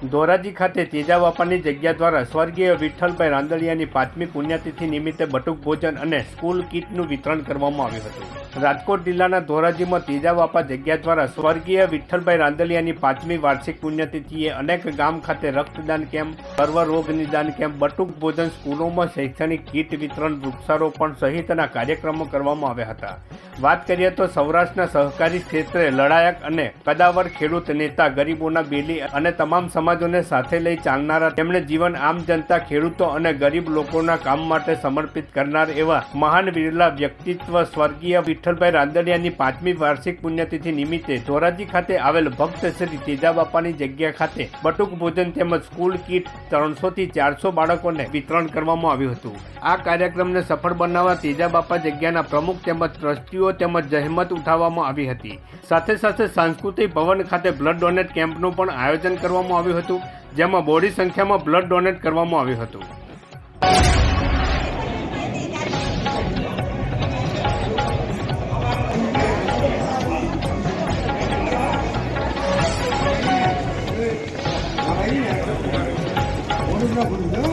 ધોરાજી ખાતે તેજા વાપાની જગ્યા દ્વારા સ્વર્ગીય વિઠ્ઠલભાઈ રાંદડિયાની પાંચમી પુણ્યતિથિ નિમિત્તે બટુક ભોજન અને સ્કૂલ કીટનું વિતરણ કરવામાં આવ્યું હતું. રાજકોટ જિલ્લાના ધોરાજીમાં તેજાવાપા જગ્યા દ્વારા સ્વર્ગીય વિઠ્ઠલભાઈ રાંદલિયાની પાંચમી વાર્ષિક પુણ્યતિથિએ અનેક ગામ ખાતે રક્તદાન કેમ્પ, સર્વ રોગ નિદાન કેમ્પ, બટુક ભોજન સ્કૂલોમાં શૈક્ષણિક કીટ વિતરણ, વૃક્ષારોપણ સહિતના કાર્યક્રમો કરવામાં આવ્યા હતા. વાત કરીએ તો સૌરાષ્ટ્રના સહકારી ક્ષેત્રે લડાયક અને કદાવર ખેડૂત નેતા ગરીબોના બેલી અને તમામ સમાજોને સાથે લઈ ચાલનારા તેમણે જીવન આમ જનતા ખેડૂતો અને ગરીબ લોકોના કામ માટે સમર્પિત કરનાર એવા મહાન વિરલા વ્યક્તિત્વ સ્વર્ગીય વિઠ્ઠલભાઈ રાંદડિયાની પાંચમી વાર્ષિક પુણ્યતિથિ નિમિત્તે ધોરાજી ખાતે આવેલ ભક્ત શ્રી તેજા બાપાની જગ્યા ખાતે બટુક ભોજન તેમજ સ્કૂલ કીટ ત્રણસો થી ચારસો બાળકોને વિતરણ કરવામાં આવ્યું હતું. આ કાર્યક્રમને સફળ બનાવવા તેજા બાપા જગ્યાના પ્રમુખ તેમજ ટ્રસ્ટીઓ તેમજ જહેમત ઉઠાવવામાં આવી હતી. સાથે સાથે સાંસ્કૃતિક ભવન ખાતે બ્લડ ડોનેટ કેમ્પનું પણ આયોજન કરવામાં આવ્યું હતું, જેમાં બોડી સંખ્યામાં બ્લડ ડોનેટ કરવામાં આવ્યું હતું. ஒன்று தான் கொடுங்க